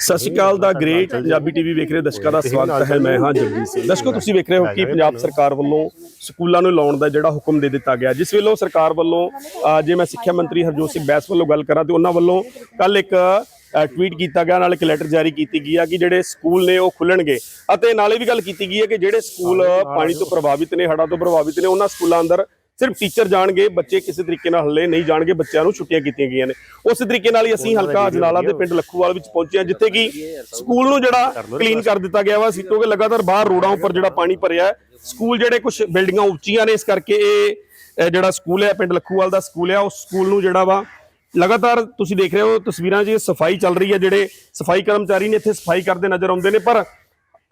Sat Shri Akal the Great Punjabi TV ਵੇਖ ਰਹੇ ਦਰਸ਼ਕਾਂ ਦਾ ਸਵਾਗਤ ਹੈ। ਮੈਂ ਹਾਂ ਜਗਜੀਤ ਸਿੰਘ। ਦਰਸ਼ਕੋ ਤੁਸੀਂ ਵੇਖ ਰਹੇ ਹੋ ਕਿ ਪੰਜਾਬ ਸਰਕਾਰ ਵੱਲੋਂ ਸਕੂਲਾਂ ਨੂੰ ਲਾਉਣ ਦਾ ਜਿਹੜਾ ਹੁਕਮ ਦੇ ਦਿੱਤਾ ਗਿਆ। ਜਿਸ ਵੱਲੋਂ ਸਰਕਾਰ ਵੱਲੋਂ ਜੇ ਮੈਂ ਸਿੱਖਿਆ ਮੰਤਰੀ ਹਰਜੋਤ ਸਿੰਘ ਬੈਂਸ ਵੱਲੋਂ ਗੱਲ ਕਰਾਂ ਤੇ ਉਹਨਾਂ ਵੱਲੋਂ ਕੱਲ ਇੱਕ ਟਵੀਟ ਕੀਤਾ ਗਿਆ। ਨਾਲ ਇੱਕ ਲੈਟਰ ਜਾਰੀ ਕੀਤੀ ਗਈ ਆ ਕਿ ਜਿਹੜੇ ਸਕੂਲ ਨੇ ਉਹ ਖੁੱਲਣਗੇ। ਅਤੇ ਨਾਲੇ ਵੀ ਗੱਲ ਕੀਤੀ ਗਈ ਹੈ ਕਿ ਜਿਹੜੇ ਸਕੂਲ ਪਾਣੀ ਤੋਂ ਪ੍ਰਭਾਵਿਤ ਨੇ ਹੜ੍ਹਾਂ ਤੋਂ ਪ੍ਰਭਾਵਿਤ ਨੇ ਉਹਨਾਂ ਸਕੂਲਾਂ ਅੰਦਰ ਸਿਰਫ ਟੀਚਰ ਜਾਣਗੇ ਬੱਚੇ ਕਿਸੇ ਤਰੀਕੇ ਨਾਲ ਹੱਲੇ ਨਹੀਂ ਜਾਣਗੇ ਬੱਚਿਆਂ ਨੂੰ ਛੁੱਟੀਆਂ ਕੀਤੀਆਂ ਗਈਆਂ ਨੇ। ਉਸੇ ਤਰੀਕੇ ਨਾਲ ਹੀ ਅਸੀਂ ਹਲਕਾ ਅਜਨਾਲਾ ਦੇ ਪਿੰਡ ਲੱਖੂਵਾਲ ਵਿੱਚ ਪਹੁੰਚੇ ਹਾਂ ਜਿੱਥੇ ਕਿ ਸਕੂਲ ਨੂੰ ਜਿਹੜਾ ਕਲੀਨ ਕਰ ਦਿੱਤਾ ਗਿਆ ਵਾ ਸੀ ਕਿਉਂਕਿ ਲਗਾਤਾਰ ਬਾਹਰ ਰੋਡਾਂ ਉੱਪਰ ਜਿਹੜਾ ਪਾਣੀ ਭਰਿਆ ਹੈ। ਸਕੂਲ ਜਿਹੜੇ ਕੁਝ ਬਿਲਡਿੰਗਾਂ ਉੱਚੀਆਂ ਨੇ ਇਸ ਕਰਕੇ ਇਹ ਜਿਹੜਾ ਸਕੂਲ ਹੈ ਪਿੰਡ ਲੱਖੂਵਾਲ ਦਾ ਸਕੂਲ ਹੈ ਉਸ ਸਕੂਲ ਨੂੰ ਜਿਹੜਾ ਵਾ ਲਗਾਤਾਰ ਤੁਸੀਂ ਦੇਖ ਰਹੇ ਹੋ ਤਸਵੀਰਾਂ 'ਚ ਸਫ਼ਾਈ ਚੱਲ ਰਹੀ ਹੈ ਜਿਹੜੇ ਸਫ਼ਾਈ ਕਰਮਚਾਰੀ ਨੇ ਇੱਥੇ ਸਫ਼ਾਈ ਕਰਦੇ ਨਜ਼ਰ ਆਉਂਦੇ ਨੇ ਪਰ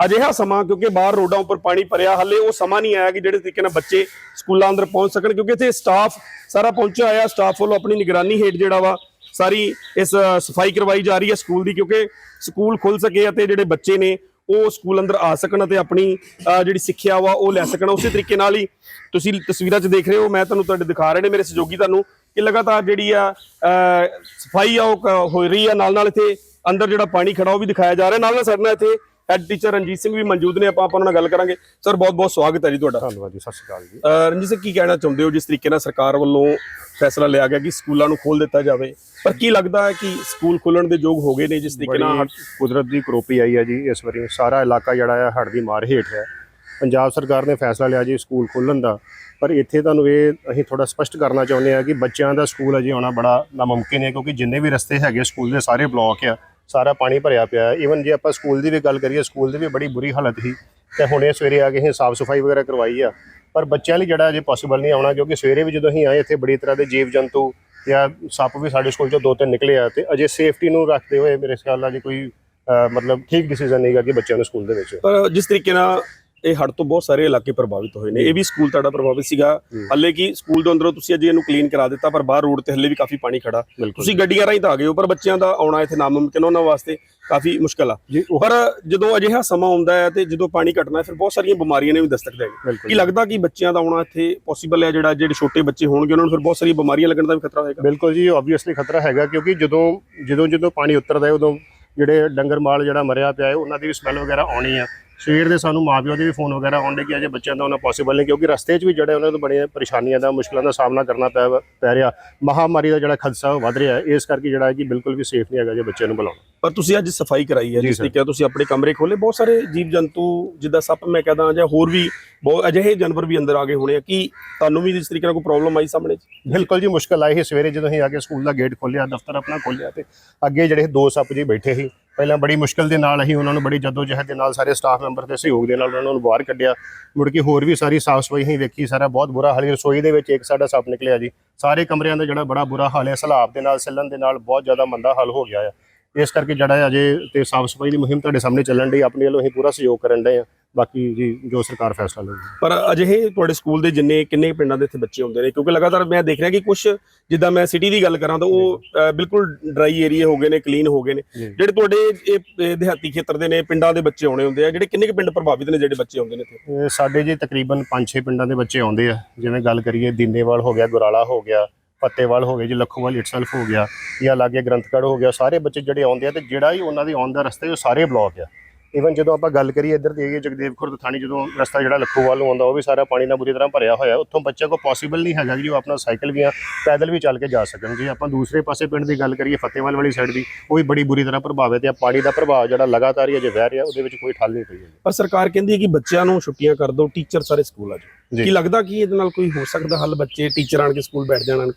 ਅਜਿਹਾ ਸਮਾਂ, ਕਿਉਂਕਿ ਬਾਹਰ ਰੋਡਾਂ ਉੱਪਰ ਪਾਣੀ ਭਰਿਆ, ਹੱਲੇ ਉਹ ਸਮਾਂ ਨਹੀਂ ਆਇਆ ਕਿ ਜਿਹੜੇ ਤਰੀਕੇ ਨਾਲ ਬੱਚੇ ਸਕੂਲਾਂ ਅੰਦਰ ਪਹੁੰਚ ਸਕਣ, ਕਿਉਂਕਿ ਇੱਥੇ ਸਟਾਫ ਸਾਰਾ ਪਹੁੰਚਿਆ ਹੋਇਆ ਸਟਾਫ ਵੱਲੋਂ ਆਪਣੀ ਨਿਗਰਾਨੀ ਹੇਠ ਜਿਹੜਾ ਵਾ, ਸਾਰੀ ਇਸ ਸਫ਼ਾਈ ਕਰਵਾਈ ਜਾ ਰਹੀ ਹੈ ਸਕੂਲ ਦੀ, ਕਿਉਂਕਿ ਸਕੂਲ ਖੁੱਲ ਸਕੇ ਅਤੇ ਜਿਹੜੇ ਬੱਚੇ ਨੇ, ਉਹ ਸਕੂਲ ਅੰਦਰ ਆ ਸਕਣ ਅਤੇ ਆਪਣੀ ਜਿਹੜੀ ਸਿੱਖਿਆ ਵਾ, ਉਹ ਲੈ ਸਕਣ। ਉਸੇ ਤਰੀਕੇ ਨਾਲ ਹੀ ਤੁਸੀਂ ਤਸਵੀਰਾਂ 'ਚ ਦੇਖ ਰਹੇ ਹੋ, ਮੈਂ ਤੁਹਾਨੂੰ ਤੁਹਾਡੇ ਦਿਖਾ ਰਹੇ ਨੇ, ਮੇਰੇ ਸਹਿਯੋਗੀ ਤੁਹਾਨੂੰ ਕਿ ਲਗਾਤਾਰ ਜਿਹੜੀ ਆ ਸਫ਼ਾਈ ਆ, ਉਹ ਹੋ ਰਹੀ ਆ ਨਾਲ ਨਾਲ ਇੱਥੇ ਅੰਦਰ ਜਿਹੜਾ ਪਾਣੀ ਖੜਾ ਉਹ ਵੀ ਦਿਖਾਇਆ ਜਾ ਰਿਹਾ। ਨਾਲ ਨਾਲ ਸਾਡੇ ਨਾਲ ਇੱਥੇ ਹੈਡ ਟੀਚਰ ਰਣਜੀਤ ਸਿੰਘ ਵੀ ਮੌਜੂਦ ਨੇ ਆਪਾਂ ਆਪਾਂ ਉਹਨਾਂ ਨਾਲ ਗੱਲ ਕਰਾਂਗੇ। ਸਰ ਬਹੁਤ ਬਹੁਤ ਸਵਾਗਤ ਹੈ ਜੀ ਤੁਹਾਡਾ। ਧੰਨਵਾਦ ਜੀ ਸਤਿ ਸ਼੍ਰੀ ਅਕਾਲ ਜੀ। ਰਣਜੀਤ ਸਿੰਘ ਕੀ ਕਹਿਣਾ ਚਾਹੁੰਦੇ ਹੋ ਜਿਸ ਤਰੀਕੇ ਨਾਲ ਸਰਕਾਰ ਵੱਲੋਂ ਫੈਸਲਾ ਲਿਆ ਗਿਆ ਕਿ ਸਕੂਲਾਂ ਨੂੰ ਖੋਲ ਦਿੱਤਾ ਜਾਵੇ? ਪਰ ਕੀ ਲੱਗਦਾ ਹੈ ਕਿ ਸਕੂਲ ਖੁੱਲਣ ਦੇ ਯੋਗ ਹੋ ਗਏ ਨੇ ਜਿਸ ਤਰੀਕੇ ਨਾਲ ਕੁਦਰਤ ਦੀ ਕਰੋਪੀ ਆਈ ਹੈ ਜੀ ਇਸ ਵਾਰੀ ਸਾਰਾ ਇਲਾਕਾ ਜਿਹੜਾ ਹੈ ਹੜ੍ਹ ਦੀ ਮਾਰ ਹੇਠ ਹੈ। ਪੰਜਾਬ ਸਰਕਾਰ ਨੇ ਫੈਸਲਾ ਲਿਆ ਜੀ ਸਕੂਲ ਖੋਲ੍ਹਣ ਦਾ। ਪਰ ਇੱਥੇ ਤੁਹਾਨੂੰ ਇਹ ਅਸੀਂ ਥੋੜਾ ਸਪਸ਼ਟ ਕਰਨਾ ਚਾਹੁੰਦੇ ਆ ਕਿ ਬੱਚਿਆਂ ਦਾ ਸਕੂਲ ਅਜੇ ਆਉਣਾ ਬੜਾ ਨਾਮੁਮਕਿਨ ਹੈ ਕਿਉਂਕਿ ਜਿੰਨੇ ਵੀ ਰਸਤੇ ਹੈਗੇ ਸਕੂਲ ਦੇ ਸਾਰੇ ਬਲੌਕ ਆ। ਸਾਰਾ ਪਾਣੀ ਭਰਿਆ ਪਿਆ ਈਵਨ ਜੇ ਆਪਾਂ ਸਕੂਲ ਦੀ ਵੀ ਗੱਲ ਕਰੀਏ ਸਕੂਲ ਦੀ ਵੀ ਬੜੀ ਬੁਰੀ ਹਾਲਤ ਸੀ ਤੇ ਹੁਣੇ ਸਵੇਰੇ ਆ ਕੇ ਅਸੀਂ ਸਾਫ਼ ਸਫ਼ਾਈ ਵਗੈਰਾ ਕਰਵਾਈ ਆ। ਪਰ ਬੱਚਿਆਂ ਲਈ ਜਿਹੜਾ ਅਜੇ ਪੋਸੀਬਲ ਨਹੀਂ ਆਉਣਾ, ਕਿਉਂਕਿ ਸਵੇਰੇ ਵੀ ਜਦੋਂ ਅਸੀਂ ਆਏ ਇੱਥੇ ਬੜੀ ਤਰ੍ਹਾਂ ਦੇ ਜੀਵ ਜੰਤੂ ਜਾਂ ਸੱਪ ਵੀ ਸਾਡੇ ਸਕੂਲ ਚੋਂ ਦੋ ਤਿੰਨ ਨਿਕਲੇ ਆ ਤੇ ਅਜੇ ਸੇਫਟੀ ਨੂੰ ਰੱਖਦੇ ਹੋਏ ਮੇਰੇ ਖਿਆਲ ਨਾਲ ਜੇ ਕੋਈ ਮਤਲਬ ਠੀਕ ਡਿਸੀਜਨ ਨਹੀਂਗਾ ਕਿ ਬੱਚਿਆਂ ਨੂੰ ਸਕੂਲ ਦੇ ਵਿੱਚ। ਪਰ ਜਿਸ ਤਰੀਕੇ ਨਾਲ ਇਹ ਹੜ੍ਹ ਤੋਂ ਬਹੁਤ ਸਾਰੇ ਇਲਾਕੇ ਪ੍ਰਭਾਵਿਤ ਹੋਏ ਨੇ। ਇਹ ਵੀ ਸਕੂਲ ਤੁਹਾਡਾ ਪ੍ਰਭਾਵਿਤ ਸੀਗਾ। ਹੱਲੇ ਕਿ ਸਕੂਲ ਦੇ ਅੰਦਰੋਂ ਤੁਸੀਂ ਅਜੇ ਇਹਨੂੰ ਕਲੀਨ ਕਰਾ ਦਿੱਤਾ ਪਰ ਬਾਹਰ ਰੋਡ ਤੇ ਹੱਲੇ ਵੀ ਕਾਫੀ ਪਾਣੀ ਖੜਾ। ਤੁਸੀਂ ਗੱਡੀਆਂ ਰਾਹੀਂ ਤਾਂ ਆ ਗਏ ਹੋ ਪਰ ਬੱਚਿਆਂ ਦਾ ਆਉਣਾ ਇੱਥੇ ਨਾਮੁਮਕਿਨ ਉਹਨਾਂ ਵਾਸਤੇ ਕਾਫੀ ਮੁਸ਼ਕਲ ਆ। ਪਰ ਜਦੋਂ ਅਜਿਹਾ ਸਮਾਂ ਆਉਂਦਾ ਹੈ ਤੇ ਜਦੋਂ ਪਾਣੀ ਘਟਣਾ ਫਿਰ ਬਹੁਤ ਸਾਰੀਆਂ ਬਿਮਾਰੀਆਂ ਨੇ ਵੀ ਦਸਤਕ ਦੇਣੀ ਕੀ ਲੱਗਦਾ ਕਿ ਬੱਚਿਆਂ ਦਾ ਆਉਣਾ ਇੱਥੇ ਪੋਸੀਬਲ ਹੈ ਜਿਹੜਾ ਜਿਹੜੇ ਛੋਟੇ ਬੱਚੇ ਹੋਣਗੇ ਉਹਨਾਂ ਨੂੰ ਫਿਰ ਬਹੁਤ ਸਾਰੀਆਂ ਬਿਮਾਰੀਆਂ ਲੱਗਣ ਦਾ ਵੀ ਖਤਰਾ ਹੋਏਗਾ? ਬਿਲਕੁਲ ਜੀ ਆਬਵੀਅਸਲੀ ਖਤਰਾ ਹੈਗਾ ਕਿਉਂਕਿ ਜਦੋਂ ਜਦੋਂ ਜਦੋਂ ਪਾਣੀ ਉਤਰਦਾ ਹੈ ਉਦੋਂ ਜਿਹੜੇ ਡੰਗਰ ਮਾਲ ਜਿਹੜਾ ਮਰਿਆ ਪਿਆ ਹੈ ਉਹਨਾਂ ਦੀ ਵੀ ਸਮੈਲ ਵਗੈਰਾ ਆਉਣੀ ਆ। ਸਵੇਰ ਦੇ ਸਾਨੂੰ ਮਾਪਿਓ ਦੇ ਵੀ ਫੋਨ ਵਗੈਰਾ ਆਉਂਦੇ ਕਿ ਅਜੇ ਬੱਚਿਆਂ ਦਾ ਉਹਨਾਂ ਪੋਸੀਬਲ ਨਹੀਂ ਕਿਉਂਕਿ ਰਸਤੇ 'ਚ ਵੀ ਜਿਹੜੇ ਉਹਨਾਂ ਨੂੰ ਬੜੀਆਂ ਪਰੇਸ਼ਾਨੀਆਂ ਦਾ ਮੁਸ਼ਕਲਾਂ ਦਾ ਸਾਹਮਣਾ ਕਰਨਾ ਪੈ ਪੈ ਰਿਹਾ। ਮਹਾਮਾਰੀ ਦਾ ਜਿਹੜਾ ਖਦਸ਼ਾ ਵੱਧ ਰਿਹਾ ਇਸ ਕਰਕੇ ਜਿਹੜਾ ਹੈ ਕਿ ਬਿਲਕੁਲ ਵੀ ਸੇਫ ਨਹੀਂ ਹੈਗਾ ਜੇ ਬੱਚਿਆਂ ਨੂੰ ਬੁਲਾਉਣਾ। ਪਰ ਤੁਸੀਂ ਅੱਜ ਸਫ਼ਾਈ ਕਰਾਈ ਹੈ ਜਿਸ। ਤਰੀਕੇ ਤੁਸੀਂ ਆਪਣੇ ਕਮਰੇ ਖੋਲੇ ਬਹੁਤ ਸਾਰੇ ਜੀਵ ਜੰਤੂ ਜਿੱਦਾਂ ਸੱਪ ਮੈਂ ਕਹਦਾ ਜਾਂ ਹੋਰ ਵੀ ਬਹੁਤ ਅਜਿਹੇ ਜਾਨਵਰ ਵੀ ਅੰਦਰ ਆ ਗਏ ਹੋਣੇ ਆ ਕੀ ਤੁਹਾਨੂੰ ਵੀ ਇਸ ਤਰੀਕੇ ਨਾਲ ਕੋਈ ਪ੍ਰੋਬਲਮ ਆਈ ਸਾਹਮਣੇ? ਬਿਲਕੁਲ ਜੀ ਮੁਸ਼ਕਲ ਆਈ ਸੀ ਸਵੇਰੇ ਜਦੋਂ ਅਸੀਂ ਆ ਕੇ ਸਕੂਲ ਦਾ ਗੇਟ ਖੋਲ੍ਹਿਆ ਦਫ਼ਤਰ ਆਪਣਾ ਖੋਲ੍ਹਿਆ ਤੇ ਅੱਗੇ ਜਿਹੜੇ ਦੋ ਸੱਪ ਜੀ ਬੈਠੇ ਸੀ ਪਹਿਲਾਂ ਬੜੀ ਮੁਸ਼ਕਲ ਦੇ ਨਾਲ ਅਸੀਂ ਉਹਨਾਂ ਨੂੰ ਬੜੀ ਜਦੋਜਹਿਦ ਦੇ ਨਾਲ ਸਾਰੇ ਸਟਾਫ ਮੈਂਬਰ ਦੇ ਸਹਿਯੋਗ ਦੇ ਨਾਲ ਉਹਨਾਂ ਨੂੰ ਬਾਹਰ ਕੱਢਿਆ। ਮੁੜ ਕੇ ਹੋਰ ਵੀ ਸਾਰੀ ਸਾਫ਼ ਸਫ਼ਾਈ ਅਸੀਂ ਵੇਖੀ, ਸਾਰਾ ਬਹੁਤ ਬੁਰਾ ਹਾਲ ਸੀ ਰਸੋਈ ਦੇ ਵਿੱਚ ਇੱਕ ਸਾਡਾ ਸੱਪ ਨਿਕਲਿਆ ਜੀ। ਸਾਰੇ ਕਮਰਿਆਂ ਦਾ ਜਿਹੜਾ ਬੜਾ ਬੁਰਾ ਹਾਲ ਹੈ, ਸਲਾਬ ਦੇ ਨਾਲ, ਸੱਲਣ ਦੇ ਨਾਲ ਬਹੁਤ ਜ਼ਿਆਦਾ ਮੰਦਾ ਹਾਲ ਹੋ ਗਿਆ ਆ। ਇਸ ਕਰਕੇ ਜਿਹੜਾ ਅਜੇ ਤੇ ਸਾਫ਼ ਸਫ਼ਾਈ ਦੀ ਮੁਹਿੰਮ ਤੁਹਾਡੇ ਸਾਹਮਣੇ ਚੱਲਣ ਦੀ ਆਪਣੇ ਵੱਲੋਂ ਅਸੀਂ ਪੂਰਾ ਸਹਿਯੋਗ ਕਰਨ ਦੇ ਆ ਬਾਕੀ ਜੀ ਜੋ ਸਰਕਾਰ ਫੈਸਲਾ ਲਊਗੀ। ਪਰ ਅਜਿਹੇ ਤੁਹਾਡੇ ਸਕੂਲ ਦੇ ਜਿੰਨੇ ਕਿੰਨੇ ਪਿੰਡਾਂ ਦੇ ਇੱਥੇ ਬੱਚੇ ਹੁੰਦੇ ਨੇ? ਕਿਉਂਕਿ ਲਗਾਤਾਰ ਮੈਂ ਦੇਖ ਰਿਹਾ ਕਿ ਕੁਝ ਜਿੱਦਾਂ ਮੈਂ ਸਿਟੀ ਦੀ ਗੱਲ ਕਰਾਂ ਤਾਂ ਉਹ ਬਿਲਕੁਲ ਡਰਾਈ ਏਰੀਆ ਹੋ ਗਏ ਨੇ ਕਲੀਨ ਹੋ ਗਏ ਨੇ। ਜਿਹੜੇ ਤੁਹਾਡੇ ਇਹ ਦਿਹਾਤੀ ਖੇਤਰ ਦੇ ਨੇ ਪਿੰਡਾਂ ਦੇ ਬੱਚੇ ਆਉਣੇ ਹੁੰਦੇ ਆ ਜਿਹੜੇ ਕਿੰਨੇ ਕੁ ਪਿੰਡ ਪ੍ਰਭਾਵਿਤ ਨੇ ਜਿਹੜੇ ਬੱਚੇ ਆਉਂਦੇ ਨੇ ਇੱਥੇ? ਸਾਡੇ ਜੀ ਤਕਰੀਬਨ 5-6 ਪਿੰਡਾਂ ਦੇ ਬੱਚੇ ਆਉਂਦੇ ਆ। ਜਿਵੇਂ ਗੱਲ ਕਰੀਏ ਦਿਨੇਵਾਲ ਹੋ ਗਿਆ ਗੁਰਾਲਾ ਹੋ ਗਿਆ ਫਤਿਹਵਾਲ ਹੋ ਗਿਆ ਜੀ ਲੱਖੋਵਾਲ ਇਟਸੈਲਫ ਹੋ ਗਿਆ ਜਾਂ ਲਾਗੇ ਗ੍ਰੰਥਗੜ੍ਹ ਹੋ ਗਿਆ ਸਾਰੇ ਬੱਚੇ ਜਿਹੜੇ ਆਉਂਦੇ ਆ ਤੇ ਜਿਹੜਾ ਹੀ ਉਹਨਾਂ ਦੇ ਆਉਣ ਦਾ ਰਸਤਾ ਉਹ ਸਾਰੇ ਬਲੌਕ ਆ। ਇਵਨ ਜਦੋਂ ਆਪਾਂ ਗੱਲ ਕਰੀਏ ਇੱਧਰ ਦੀ ਏਰੀਆ ਜਗਦੇਵ ਖੁਰਦ ਥਾਣੀ ਜਦੋਂ ਰਸਤਾ ਜਿਹੜਾ ਲੱਖੋਵਾਲ ਨੂੰ ਆਉਂਦਾ ਉਹ ਵੀ ਸਾਰਾ ਪਾਣੀ ਨਾਲ ਬੁਰੀ ਤਰ੍ਹਾਂ ਭਰਿਆ ਹੋਇਆ ਉੱਥੋਂ ਬੱਚੇ ਕੋ ਪੋਸੀਬਲ ਨਹੀਂ ਹੈਗਾ ਕਿ ਉਹ ਆਪਣਾ ਸਾਈਕਲ ਵੀ ਆ ਪੈਦਲ ਵੀ ਚੱਲ ਕੇ ਜਾ ਸਕਣ ਜੇ। ਆਪਾਂ ਦੂਸਰੇ ਪਾਸੇ ਪਿੰਡ ਦੀ ਗੱਲ ਕਰੀਏ ਫਤਿਹਵਾਲ ਵਾਲੀ ਸਾਈਡ ਦੀ ਉਹ ਵੀ ਬੜੀ ਬੁਰੀ ਤਰ੍ਹਾਂ ਪ੍ਰਭਾਵਿਤ ਹੈ ਪਾਣੀ ਦਾ ਪ੍ਰਭਾਵ ਜਿਹੜਾ ਲਗਾਤਾਰ ਹੀ ਅਜੇ ਵਹਿ ਰਿਹਾ ਉਹਦੇ ਵਿੱਚ ਕੋਈ ਠੱਲ ਨਹੀਂ ਪਈ ਹੈ ਪਰ ਸਰਕਾਰ ਕਹਿੰਦੀ ਹੈ ਕਿ ਬੱਚਿਆਂ ਨੂੰ ਛੁੱਟੀਆਂ ਕਰ ਦਿਓ ਟੀਚਰ ਸਾਰੇ ਸਕੂਲ ਆ ਜਾਓ। ਜੀ। ਕੀ ਲੱਗਦਾ ਕਿ ਇਹਦੇ ਨਾਲ ਕੋਈ ਹੋ ਸਕਦਾ ਹੱਲ ਬੱਚੇ ਟੀਚਰ ਆਣ ਕੇ ਸਕੂਲ ਬੈਠ ਜਾਣ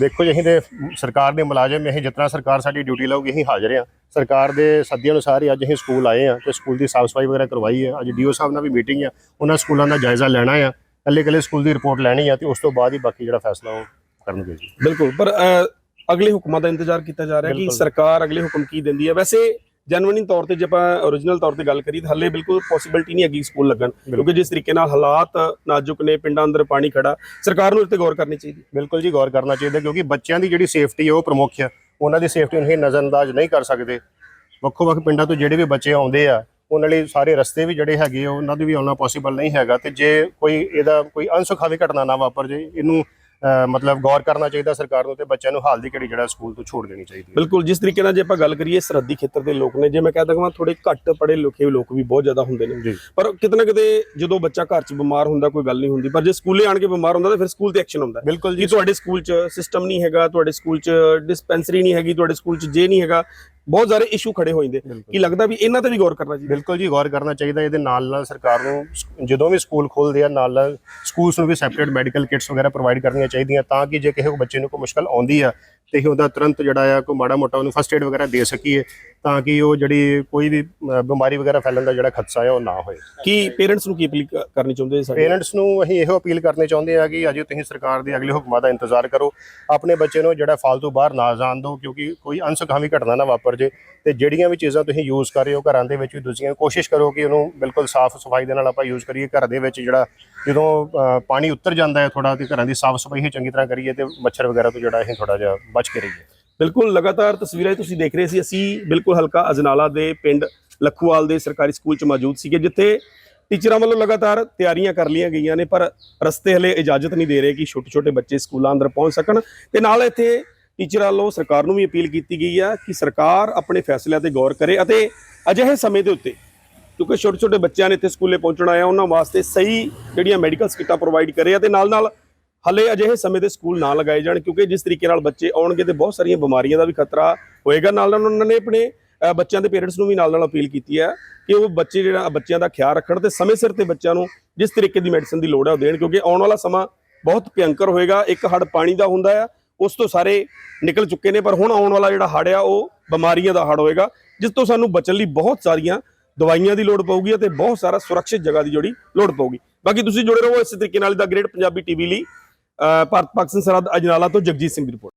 ਦੇਖੋ ਜੀ ਅਸੀਂ ਤੇ ਸਰਕਾਰ ਦੇ ਮੁਲਾਜ਼ਮ ਅਸੀਂ ਜਿਤਨਾ ਸਰਕਾਰ ਸਾਡੀ ਡਿਊਟੀ ਲਾਊਗੀ ਅਸੀਂ ਹਾਜ਼ਰ ਹਾਂ। ਸਰਕਾਰ ਦੇ ਸੱਦੇ ਅਨੁਸਾਰ ਹੀ ਅੱਜ ਅਸੀਂ ਸਕੂਲ ਆਏ ਆ ਤੇ ਸਕੂਲ ਦੀ ਸਾਫ਼ ਸਫ਼ਾਈ ਵਗੈਰਾ ਕਰਵਾਈ ਹੈ। ਅੱਜ ਡੀਓ ਸਾਹਿਬ ਨਾਲ ਵੀ ਮੀਟਿੰਗ ਆ ਉਹਨਾਂ ਸਕੂਲਾਂ ਦਾ ਜਾਇਜ਼ਾ ਲੈਣਾ ਆ ਕੱਲੇ ਕੱਲੇ ਸਕੂਲ ਦੀ ਰਿਪੋਰਟ ਲੈਣੀ ਆ ਤੇ ਉਸ ਤੋਂ ਬਾਅਦ ਹੀ ਬਾਕੀ ਜਿਹੜਾ ਫੈਸਲਾ ਉਹ ਕਰਨਗੇ ਜੀ। ਬਿਲਕੁਲ ਪਰ ਅਗਲੇ ਹੁਕਮਾਂ ਦਾ ਇੰਤਜ਼ਾਰ ਕੀਤਾ ਜਾ ਰਿਹਾ ਕਿ। ਸਰਕਾਰ ਅਗਲੇ ਹੁਕਮ ਕੀ ਦਿੰਦੀ ਹੈ? ਵੈਸੇ ਜਨਵਨੀ ਤੌਰ ਤੇ ਜੇ ਆਪਾਂ origignal ਤੌਰ ਤੇ ਗੱਲ ਕਰੀਏ ਤਾਂ ਹੱਲੇ ਬਿਲਕੁਲ ਪੋਸਿਬਿਲਟੀ ਨਹੀਂ ਹੈਗੀ ਸਕੂਲ ਲੱਗਣ ਕਿਉਂਕਿ ਜਿਸ ਤਰੀਕੇ ਨਾਲ ਹਾਲਾਤ ਨਾਜ਼ੁਕ ਨੇ ਪਿੰਡਾਂ ਅੰਦਰ ਪਾਣੀ ਖੜਾ ਸਰਕਾਰ ਨੂੰ ਇਸ ਤੇ ਗੌਰ ਕਰਨੀ ਚਾਹੀਦੀ ਬਿਲਕੁਲ ਜੀ ਗੌਰ ਕਰਨਾ ਚਾਹੀਦਾ ਕਿਉਂਕਿ ਬੱਚਿਆਂ ਦੀ ਜਿਹੜੀ ਸੇਫਟੀ ਹੈ ਉਹ ਪ੍ਰਮੁੱਖ ਹੈ ਉਹਨਾਂ ਦੀ ਸੇਫਟੀ ਨੂੰ ਅਸੀਂ ਨਜ਼ਰਅੰਦਾਜ਼ ਨਹੀਂ ਕਰ ਸਕਦੇ। ਵੱਖੋ ਵੱਖ ਪਿੰਡਾਂ ਤੋਂ ਜਿਹੜੇ ਵੀ ਬੱਚੇ ਆਉਂਦੇ ਆ ਉਹਨਾਂ ਲਈ ਸਾਰੇ ਰਸਤੇ ਵੀ ਜਿਹੜੇ ਹੈਗੇ ਉਹਨਾਂ ਦੇ ਵੀ ਆਉਣਾ ਪੋਸੀਬਲ ਨਹੀਂ ਹੈਗਾ। ਤੇ ਜੇ ਕੋਈ ਇਹਦਾ ਕੋਈ ਅਨਸੁਖਾਵੀ ਘਟਨਾ ਨਾ ਵਾਪਰ ਜੇ ਇਹਨੂੰ ਮਤਲਬ ਗੌਰ ਕਰਨਾ ਚਾਹੀਦਾ ਸਰਕਾਰ ਨੂੰ ਤੇ ਬੱਚਿਆਂ ਨੂੰ ਹਾਲ ਦੀ ਘੜੀ ਜਿਹੜਾ ਸਕੂਲ ਤੋਂ ਛੋੜ ਦੇਣੀ ਚਾਹੀਦੀ ਹੈ। ਬਿਲਕੁਲ ਜਿਸ ਤਰੀਕੇ ਨਾਲ ਜੇ ਆਪਾਂ ਗੱਲ ਕਰੀਏ ਸਰਹੱਦੀ ਖੇਤਰ ਦੇ ਲੋਕ ਨੇ ਜੇ ਮੈਂ ਕਹਿੰਦਾ ਕਿ ਥੋੜੇ ਘੱਟ ਪੜ੍ਹੇ ਲਿਖੇ ਲੋਕ ਵੀ ਬਹੁਤ ਜ਼ਿਆਦਾ ਹੁੰਦੇ ਨੇ। ਪਰ ਕਿਤੇ ਨਾ ਕਿਤੇ ਜਦੋਂ ਬੱਚਾ ਘਰ 'ਚ ਬਿਮਾਰ ਹੁੰਦਾ ਕੋਈ ਗੱਲ ਨਹੀਂ ਹੁੰਦੀ। ਪਰ ਜੇ ਸਕੂਲੇ ਆਣ ਕੇ ਬਿਮਾਰ ਹੁੰਦਾ ਤਾਂ ਫਿਰ ਸਕੂਲ ਤੇ ਐਕਸ਼ਨ ਹੁੰਦਾ। ਬਿਲਕੁਲ ਜੀ। ਤੁਹਾਡੇ ਸਕੂਲ 'ਚ ਸਿਸਟਮ ਨਹੀਂ ਹੈਗਾ ਤੁਹਾਡੇ ਸਕੂਲ 'ਚ ਡਿਸਪੈਂਸਰੀ ਨਹੀਂ ਹੈਗੀ ਤੁਹਾਡੇ ਸਕੂਲ 'ਚ ਜੇ ਨਹੀਂ ਹੈਗਾ ਬਹੁਤ ਸਾਰੇ ਇਸ਼ੂ ਖੜੇ ਹੋ ਜਾਂਦੇ। ਕੀ ਲੱਗਦਾ ਵੀ ਇਹਨਾਂ ਤੇ ਵੀ ਗੌਰ ਕਰਨਾ ਚਾਹੀਦਾ? ਬਿਲਕੁਲ ਜੀ ਗੌਰ ਕਰਨਾ ਚਾਹੀਦਾ। ਇਹਦੇ ਨਾਲ ਨਾਲ ਸਰਕਾਰ ਨੂੰ ਜਦੋਂ ਵੀ ਸਕੂਲ ਖੋਲਦੇ ਆ ਨਾਲ ਨਾਲ ਸਕੂਲਸ ਨੂੰ ਵੀ ਸੈਪਰੇਟ ਮੈਡੀਕਲ ਕਿਟਸ ਵਗੈਰਾ ਪ੍ਰੋਵਾਈਡ ਕਰਨੀਆਂ ਚਾਹੀਦੀਆਂ ਤਾਂ ਕਿ ਜੇ ਕਿਸੇ ਬੱਚੇ ਨੂੰ ਕੋਈ ਮੁਸ਼ਕਲ ਆਉਂਦੀ ਆ ਤੇ ਅਸੀਂ ਉਹਦਾ ਤੁਰੰਤ ਜਿਹੜਾ ਆ ਕੋਈ ਮਾੜਾ ਮੋਟਾ ਉਹਨੂੰ ਫਸਟ ਏਡ ਵਗੈਰਾ ਦੇ ਸਕੀਏ ਤਾਂ ਕਿ ਉਹ ਜਿਹੜੀ ਕੋਈ ਵੀ ਅ, ਬਿਮਾਰੀ ਵਗੈਰਾ ਫੈਲਣ ਦਾ ਜਿਹੜਾ ਖਦਸ਼ਾ ਹੈ ਉਹ ਨਾ ਹੋਏ। ਕੀ ਪੇਰੈਂਟਸ ਨੂੰ ਕੀ ਅਪੀਲ ਕਰਨੀ ਚਾਹੁੰਦੇ ਸਾਡੇ? ਪੇਰੈਂਟਸ ਨੂੰ ਅਸੀਂ ਇਹੋ ਅਪੀਲ ਕਰਨੇ ਚਾਹੁੰਦੇ ਆ ਕਿ ਅਜੇ ਤੁਸੀਂ ਸਰਕਾਰ ਦੇ ਅਗਲੇ ਹੁਕਮਾਂ ਦਾ ਇੰਤਜ਼ਾਰ ਕਰੋ। ਆਪਣੇ ਬੱਚੇ ਨੂੰ ਜਿਹੜਾ ਫालतू ਬਾਹਰ ਨਾ ਜਾਣ ਦਿਓ ਕਿਉਂਕਿ ਕੋਈ ਅਨਸੁਖਾਵੀ ਘਟਨਾ ਨਾ ਵਾਪਰ ਜੇ। ਤੇ ਜਿਹੜੀਆਂ ਵੀ ਚੀਜ਼ਾਂ ਤੁਸੀਂ ਯੂਜ਼ ਕਰ ਰਹੇ ਹੋ ਘਰਾਂ ਦੇ ਵਿੱਚ ਵੀ ਦੂਜੀਆਂ ਕੋਸ਼ਿਸ਼ ਕਰੋ ਕਿ ਉਹਨੂੰ ਬਿਲਕੁਲ ਸਾਫ਼ ਸਫ਼ਾਈ ਦੇ ਨਾਲ ਆਪਾਂ ਯੂਜ਼ ਕਰੀਏ। ਘਰ ਦੇ ਵਿੱਚ ਜਿਹੜਾ ਜਦੋਂ ਅ, ਪਾਣੀ ਉੱਤਰ ਜਾਂਦਾ ਹੈ ਥੋੜਾ ਤੇ ਘਰਾਂ ਦੀ ਸਾਫ਼ ਸਫ਼ਾਈ ਹੀ ਚੰਗੀ ਤਰ੍ਹਾਂ ਕਰੀਏ ਤੇ ਮੱਛਰ ਵਗੈਰਾ ਤੋਂ ਜਿਹੜਾ ਅਸੀਂ ਥੋੜਾ ਜਿਹਾ ਬਚ ਕੇ ਰਹੀਏ। ਬਿਲਕੁਲ, ਲਗਾਤਾਰ ਤਸਵੀਰਾਂ ਤੁਸੀਂ ਦੇਖ ਰਹੇ ਸੀ। ਅਸੀਂ ਬਿਲਕੁਲ ਹਲਕਾ ਅਜਨਾਲਾ ਦੇ ਪਿੰਡ ਲੱਖੂਵਾਲ ਦੇ ਸਰਕਾਰੀ ਸਕੂਲ 'ਚ ਮੌਜੂਦ ਸੀਗੇ, ਜਿੱਥੇ ਟੀਚਰਾਂ ਵੱਲੋਂ ਲਗਾਤਾਰ ਤਿਆਰੀਆਂ ਕਰ ਲਈਆਂ ਗਈਆਂ ਨੇ, ਪਰ ਰਸਤੇ ਹਲੇ ਇਜਾਜ਼ਤ ਨਹੀਂ ਦੇ ਰਹੇ ਕਿ ਛੋਟੇ-ਛੋਟੇ ਬੱਚੇ ਸਕੂਲਾਂ ਅੰਦਰ ਪਹੁੰਚ ਸਕਣ। ਤੇ ਨਾਲ ਇੱਥੇ ਟੀਚਰਾਂ ਵੱਲੋਂ ਸਰਕਾਰ ਨੂੰ ਵੀ ਅਪੀਲ ਕੀਤੀ ਗਈ ਆ ਕਿ ਸਰਕਾਰ ਆਪਣੇ ਫੈਸਲਿਆਂ ਤੇ ਗੌਰ ਕਰੇ ਅਤੇ ਅਜਿਹੇ ਸਮੇਂ ਦੇ ਉੱਤੇ, ਕਿਉਂਕਿ ਛੋਟੇ-ਛੋਟੇ ਬੱਚਿਆਂ ਨੇ ਇੱਥੇ ਸਕੂਲੇ ਪਹੁੰਚਣਾ ਆ, ਉਹਨਾਂ ਵਾਸਤੇ ਸਹੀ ਜਿਹੜੀਆਂ ਮੈਡੀਕਲ ਸਕਿੱਟਾਂ ਪ੍ਰੋਵਾਈਡ ਕਰੇ ਅਤੇ ਨਾਲ-ਨਾਲ ਹਲੇ ਅਜਿਹੇ ਸਮੇਂ ਦੇ ਸਕੂਲ ਨਾ ਲਗਾਏ ਜਾਣ ਕਿਉਂਕਿ ਜਿਸ ਤਰੀਕੇ ਨਾਲ ਬੱਚੇ ਆਉਣਗੇ ਤੇ ਬਹੁਤ ਸਾਰੀਆਂ ਬਿਮਾਰੀਆਂ ਦਾ ਵੀ ਖਤਰਾ ਹੋਏਗਾ। ਨਾਲ ਨਾਲ ਉਹਨਾਂ ਨੇ ਆਪਣੇ ਬੱਚਿਆਂ ਦੇ ਪੇਰੈਂਟਸ ਨੂੰ ਵੀ ਨਾਲ ਨਾਲ ਅਪੀਲ ਕੀਤੀ ਹੈ ਕਿ ਉਹ ਬੱਚੇ ਜਿਹੜਾ, ਬੱਚਿਆਂ ਦਾ ਖਿਆਲ ਰੱਖਣ ਤੇ ਸਮੇਂ ਸਿਰ ਤੇ ਬੱਚਿਆਂ ਨੂੰ ਜਿਸ ਤਰੀਕੇ ਦੀ ਮੈਡੀਸਨ ਦੀ ਲੋੜ ਹੈ ਉਹ ਦੇਣ ਕਿਉਂਕਿ ਆਉਣ ਵਾਲਾ ਸਮਾਂ ਬਹੁਤ ਭਿਅੰਕਰ ਹੋਏਗਾ। ਇੱਕ ਹੜ ਪਾਣੀ ਦਾ ਹੁੰਦਾ ਆ ਉਸ ਤੋਂ ਸਾਰੇ ਨਿਕਲ ਚੁੱਕੇ ਨੇ, ਪਰ ਹੁਣ ਆਉਣ ਵਾਲਾ ਜਿਹੜਾ ਹੜ ਆ, ਉਹ ਬਿਮਾਰੀਆਂ ਦਾ ਹੜ ਹੋਏਗਾ, ਜਿਸ ਤੋਂ ਸਾਨੂੰ ਬਚਣ ਲਈ ਬਹੁਤ ਸਾਰੀਆਂ ਦਵਾਈਆਂ ਦੀ ਲੋੜ ਪਊਗੀ ਅਤੇ ਬਹੁਤ ਸਾਰਾ ਸੁਰੱਖਿਅਤ ਜਗ੍ਹਾ ਦੀ ਜਿਹੜੀ ਲੋੜ ਪਊਗੀ। ਬਾਕੀ ਤੁਸੀਂ ਜੁੜੇ ਰਹੋ ਇਸ ਤਰੀਕੇ ਨਾਲ ਦਾ ਗ੍ਰੇਟ ਪੰਜਾਬੀ ਟੀਵੀ ਲਈ। ਭਾਰਤ ਪਾਕਿਸਤਾਨ ਸਰਹੱਦ ਅਜਨਾਲਾ ਤੋਂ ਜਗਜੀਤ ਸਿੰਘ ਦੀ ਰਿਪੋਰਟ।